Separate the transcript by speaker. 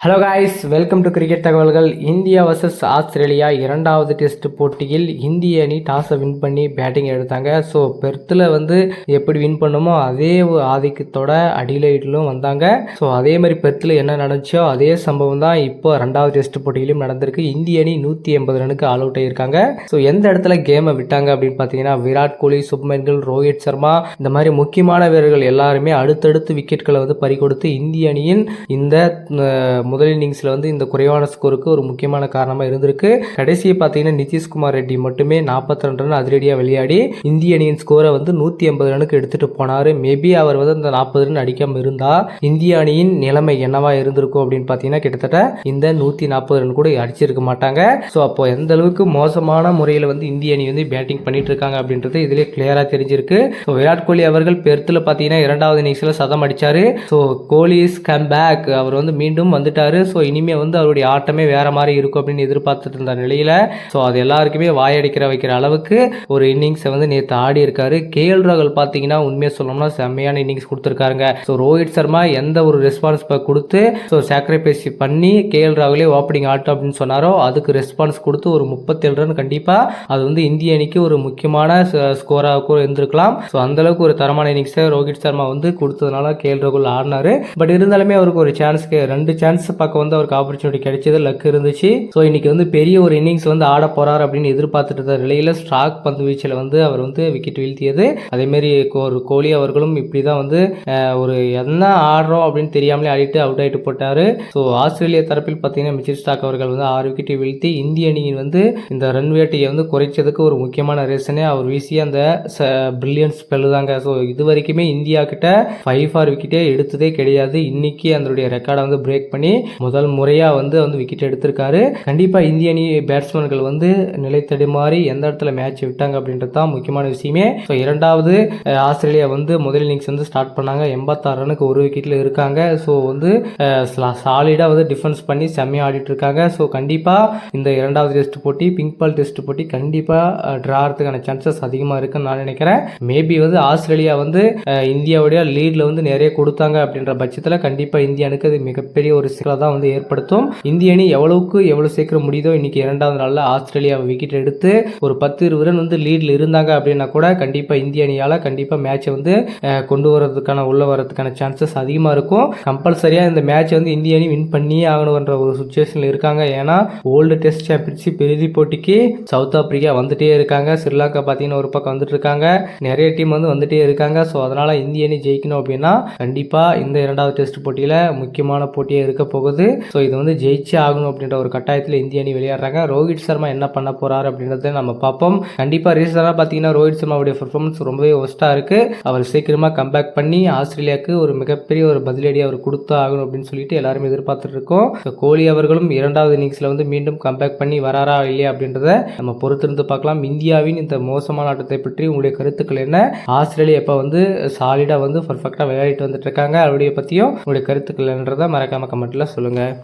Speaker 1: Hello guys welcome to cricket தகவல்கள் India versus Australia இரண்டாவது test போட்டியில் இந்திய அணி டாஸை வின் பண்ணி பேட்டிங் எடுத்தாங்க. ஸோ பெர்த்தில் வந்து எப்படி வின் பண்ணுமோ அதே ஒரு ஆதிக்கத்தோட அடிலைட்லும் வந்தாங்க. ஸோ அதே மாதிரி பெர்த்தில் என்ன நடந்துச்சோ அதே சம்பவம் தான் இப்போ ரெண்டாவது டெஸ்ட் போட்டியிலும் நடந்திருக்கு. இந்திய அணி நூற்றி எண்பது ரனுக்கு ஆல் அவுட் ஆகியிருக்காங்க ஸோ எந்த இடத்துல கேமை விட்டாங்க அப்படின்னு பார்த்தீங்கன்னா விராட் கோலி சுப்மன் கில் ரோஹித் சர்மா இந்த மாதிரி முக்கியமான வீரர்கள் எல்லாருமே அடுத்தடுத்து விக்கெட்களை வந்து பறிகொடுத்து இந்திய அணியின் இந்த முதல் இன்னிங்ஸில் வந்து இந்த குறைவான ஸ்கோருக்கு ஒரு முக்கியமான காரணமாக இருந்திருக்கு. கடைசியை பார்த்தீங்கன்னா நிதிஷ்குமார் ரெட்டி மட்டுமே 42 ரன் அதிரடியாக விளையாடி இந்திய அணியின் ஸ்கோரை வந்து நூற்றி எண்பது ரனுக்கு எடுத்துகிட்டு போனார். மேபி அவர் வந்து அந்த நாற்பது ரன் அடிக்காமல் இருந்தால் இந்திய அணியின் நிலைமை என்னவா இருந்திருக்கும் அப்படின்னு பார்த்தீங்கன்னா கிட்டத்தட்ட இந்த நூற்றி நாற்பது ரன் கூட அடிச்சிருக்க மாட்டாங்க. ஸோ அப்போ எந்த அளவுக்கு மோசமான முறையில் வந்து இந்திய அணி வந்து பேட்டிங் பண்ணிட்டு இருக்காங்க அப்படின்றது இதிலே கிளியராக தெரிஞ்சிருக்கு. ஸோ விராட் கோலி அவர்கள் பெருத்தில் பார்த்தீங்கன்னா இரண்டாவது இன்னிங்ஸில் சதம் அடித்தார் so Kohli is come back அவர் வந்து மீண்டும் வந்துட்டு வந்துட்டாரு ஸோ இனிமே வந்து அவருடைய ஆட்டமே வேற மாதிரி இருக்கும் அப்படின்னு எதிர்பார்த்துட்டு இருந்த நிலையில் ஸோ அது எல்லாருக்குமே வாயடிக்கிற வைக்கிற அளவுக்கு ஒரு இன்னிங்ஸை வந்து நேற்று ஆடி இருக்காரு. கேஎல் ராகுல் பார்த்தீங்கன்னா உண்மையை சொல்லணும்னா செம்மையான இன்னிங்ஸ் கொடுத்துருக்காருங்க. ஸோ ரோஹித் சர்மா எந்த ஒரு ரெஸ்பான்ஸ் கொடுத்து ஸோ சாக்ரிஃபைஸ் பண்ணி கேஎல் ராகுலே ஓப்பனிங் ஆட்டம் அப்படின்னு சொன்னாரோ அதுக்கு ரெஸ்பான்ஸ் கொடுத்து ஒரு முப்பத்தேழு ரன் கண்டிப்பாக அது வந்து இந்திய அணிக்கு ஒரு முக்கியமான ஸ்கோராக கூட இருந்திருக்கலாம். ஸோ அந்தளவுக்கு ஒரு தரமான இன்னிங்ஸை ரோஹித் சர்மா வந்து கொடுத்ததுனால கேஎல் ராகுல் ஆடினாரு. பட் இருந்தாலுமே அவருக்கு ஒரு சான்ஸ்க்கு ரெண்டு சான்ஸ் பக்கம் வந்து அவருக்கு ஆப்பர்ச்சுனிட்டி கிடைச்சது. லக் இருந்துச்சு. ஸோ இன்னைக்கு வந்து பெரிய ஒரு இன்னிங்ஸ் வந்து ஆட போறார் அப்படின்னு எதிர்பார்த்துட்டு இருந்த நிலையில ஸ்டாக் பந்து வீச்சில் வந்து அவர் வந்து விக்கெட் வீழ்த்தியது. அதேமாரி ஒரு கோலி அவர்களும் இப்படி தான் வந்து ஒரு என்ன ஆடுறோம் அப்படின்னு தெரியாமலே ஆடிட்டு அவுட் ஆகிட்டு போட்டார். ஸோ ஆஸ்திரேலியா தரப்பில் பார்த்தீங்கன்னா மிச்சில் ஸ்டாக் அவர்கள் வந்து ஆறு விக்கெட்டை வீழ்த்தி இந்திய அணியின் வந்து இந்த ரன் வேட்டையை வந்து குறைச்சதுக்கு ஒரு முக்கியமான ரீசனே அவர் வீசிய அந்த பிரில்லியன்ஸ் ஸ்பெல் தாங்க. ஸோ இது வரைக்குமே இந்தியா கிட்ட ஃபைவ் ஆர் விக்கெட்டே எடுத்ததே கிடையாது. இன்னைக்கு அதனுடைய ரெக்கார்டை வந்து பிரேக் பண்ணி முதல் முறையாக வந்து வந்து விக்கெட் எடுத்திருக்காரு. கண்டிப்பாக இந்திய அணி பேட்ஸ்மேன்கள் வந்து நிலைத்தடி தடுமாறி எந்த இடத்துல மேட்ச் விட்டாங்க அப்படின்றது தான் முக்கியமான விஷயமே. ஸோ இரண்டாவது ஆஸ்திரேலியா வந்து முதல் இன்னிங்ஸ் வந்து ஸ்டார்ட் பண்ணாங்க. எண்பத்தாறு ரனுக்கு ஒரு விக்கெட்டில் இருக்காங்க. ஸோ வந்து சாலிடாக வந்து டிஃபென்ஸ் பண்ணி செம்மையாக ஆடிட்டு இருக்காங்க. ஸோ கண்டிப்பாக இந்த இரண்டாவது டெஸ்ட் போட்டி பிங்க் பால் டெஸ்ட் போட்டி கண்டிப்பாக ட்ரா ஆகிறதுக்கான சான்சஸ் அதிகமாக இருக்குன்னு நான் நினைக்கிறேன். மேபி வந்து ஆஸ்திரேலியா வந்து இந்தியாவுடைய லீடில் வந்து நிறைய கொடுத்தாங்க அப்படின்ற பட்சத்தில் கண்டிப்பாக இந்தியானுக்கு அது மிகப்பெரிய ஒரு சிக்கலை தான் வந்து ஏற்படுத்தும். இந்திய அணி எவ்வளவுக்கு எவ்வளோ சீக்கிரம் முடியுதோ இன்னைக்கு இரண்டாவது நாளில் ஆஸ்திரேலியாவை விக்கெட் எடுத்து ஒரு பத்து இருபது ரன் வந்து லீடில் இருந்தாங்க அப்படின்னா கூட கண்டிப்பாக இந்திய அணியால் கண்டிப்பாக மேட்சை வந்து கொண்டு வரதுக்கான உள்ள வரதுக்கான சான்சஸ் அதிகமாக இருக்கும். கம்பல்சரியாக இந்த மேட்ச் வந்து இந்திய அணி வின் பண்ணியே ஆகணுன்ற ஒரு சுச்சுவேஷனில் இருக்காங்க. ஏன்னா ஓல்டு டெஸ்ட் சாம்பியன்ஷிப் இறுதி போட்டிக்கு சவுத் ஆப்பிரிக்கா வந்துட்டே இருக்காங்க. ஸ்ரீலங்கா பார்த்தீங்கன்னா ஒரு பக்கம் வந்துட்டு இருக்காங்க. நிறைய டீம் வந்து வந்துட்டே இருக்காங்க. ஸோ அதனால் இந்திய அணி ஜெயிக்கணும் அப்படின்னா கண்டிப்பாக இந்த இரண்டாவது டெஸ்ட் போட்டியில் முக்கியமான போட்டியாக இருக்க போகுது. ஸோ இது வந்து ஜெயிச்சே ஆகணும் அப்படின்ற ஒரு கட்டாயத்தில் இந்திய அணி விளையாடுறாங்க. ரோஹித் சர்மா என்ன பண்ண போகிறார் அப்படின்றத நம்ம பார்ப்போம். கண்டிப்பாக ரீசனாக பார்த்தீங்கன்னா ரோஹித் சர்மாவுடைய பர்ஃபார்மன்ஸ் ரொம்பவே ஒஸ்ட்டாக இருக்குது அவர் சீக்கிரமாக கம்பேக் பண்ணி ஆஸ்திரேலியாவுக்கு ஒரு மிகப்பெரிய ஒரு பதிலடி அவர் கொடுத்து ஆகணும் அப்படின்னு சொல்லிட்டு எல்லாருமே எதிர்பார்த்துட்டு இருக்கோம். கோலி அவர்களும் இரண்டாவது இன்னிங்ஸில் வந்து மீண்டும் கம்பேக் பண்ணி வராரா இல்லையா அப்படின்றத நம்ம பொறுத்திருந்து பார்க்கலாம். இந்தியாவின் இந்த மோசமான ஆட்டத்தை பற்றி உங்களுடைய கருத்துக்கள் என்ன? ஆஸ்திரேலியா இப்போ வந்து சாலிடாக வந்து பர்ஃபெக்டாக விளையாடிட்டு வந்துட்டு இருக்காங்க. அவருடைய பற்றியும் உங்களுடைய கருத்துக்கள் என்றதை மறக்காம கமெண்ட்டில் சொல்லுங்கள்